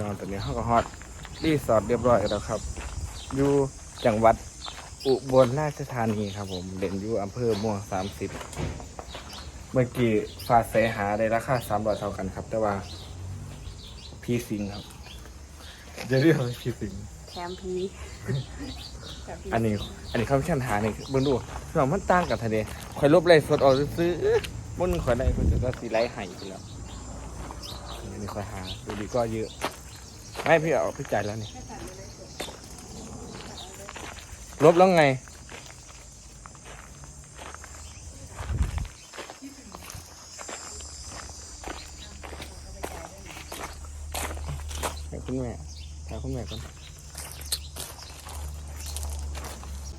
นอนตอนนี้เขาก็ฮอตรีสอร์ทเรียบร้อยแล้วครับ อยู่จังหวัดอุบลราชธานีครับผมเด่นอยู่อำเภอม่วงสามสิบเมื่อกี้ฟาเสหาได้ราคาสามร้อยเท่ากันครับ แต่ว่าพีซิงครับจะเรียกว่าพีซิงแถมพีแถมพีอันนี้ อันนี้เขาไม่ชันหานี่เบิ่งดูพี่น้องมันต่างกันทะเลคอยลบไล่สดออกซื้อๆมุนคอยไล่คนจะก็สีไล่ใหายไปแล้วอันนี้คอยหาดูดีก็เยอะ ไม่พี่เอาพี่จ่ายแล้วนี่ให้สั่งไปเลยเถอะลบแล้วไง ให้คุณแม่ถามคุณแม่ก่อน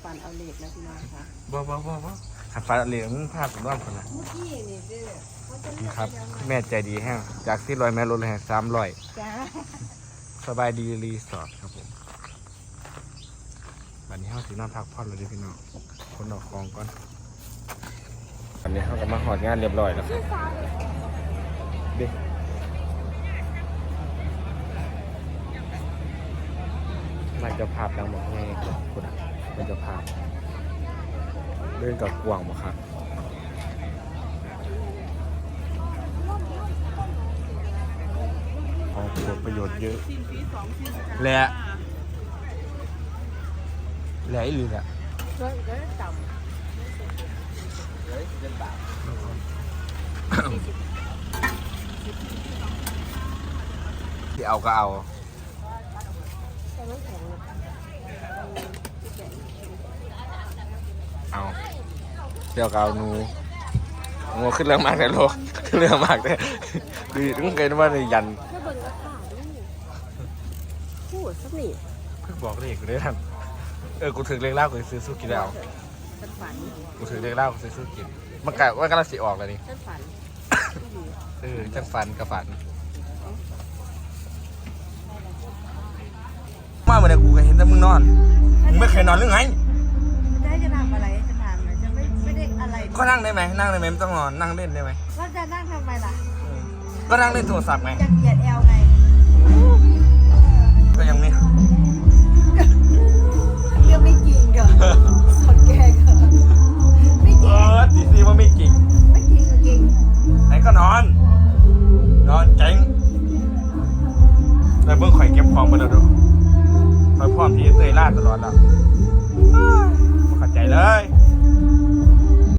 ฟันเอาเหล็กแล้วพี่น้องคะบ่บ่บ่บ่ขัดฟ้าเหลืองภาพผมว่าคนละเมื่อกี้นี่เด้อเขาจะเลืนี่อกครับ ไปแล้วคุณแม่ใจดีแห้งจากที่ลอยแม่ลดเลยสามร้อย จ้า สบายดีรีสอร์ทครับผมวันนี้เขาสีนอนพักผ่อนเลยด้อพี่น้องคนออกของก่อนวันนี้เขาก็มาหอดงานเรียบร้อยแล้วครับเด็มันจะภาพดังบอกไงคุณอะมันจะภาพเดินกับกวางบอกครับออก ผลประโยชน์เยอะ สิ้นปีสองสิ้นและ แหละอีหรือแหละก็ก็ต่ที่เอาก็เอาำแต่มันแข็งเลยเอาเดี๋ยวก็เอาหนูโง่ขึ้นเรื่องมากเลยโลกขึ้นเรื่องมากเลยดีต้องเกินว่าในยันแค่เบิ่ง ราคาดูพูดสักนิดเพิ่งบอกเลขกูได้ทันเออ กูถึงเลขเล่ากูจะซื้อสู้กินแล้วฉันฝันกูถึงเลขเล่ากูซื้อสู้กินมันกะว่ากำลังสิออกแล้วนี่ฉันฝันเออจังฟันกับฝัน มาเมือนกูก็เห็นแต่มึงนอน มึงไม่เคยนอนหรือไงจะให้จะทำอะไรจะทำจะไม่ไม่ได้อะไรก็นั่งได้ไหมนั่งได้ไหมไม่ต้องนอนนั่งเล่นได้ไหมก็จะนั่งทำไมล่ะ ก็นั่งเล่นโทรศัพท์ไง จะเหยียดแอลไง ก็ยังไม่ เรื่องไม่จริงเกินสดแกเกินไม่จเอริงอตีซีว่าไม่จริง ไม่จริงก็จริงไหนก็นอน นอนเจ๋งแล้วเบิ่งข่อยเก็บของมาแล้วดูข่อยพร้อมที่จะเตยล่าตลอดแล้วบ่เข้าใจเลย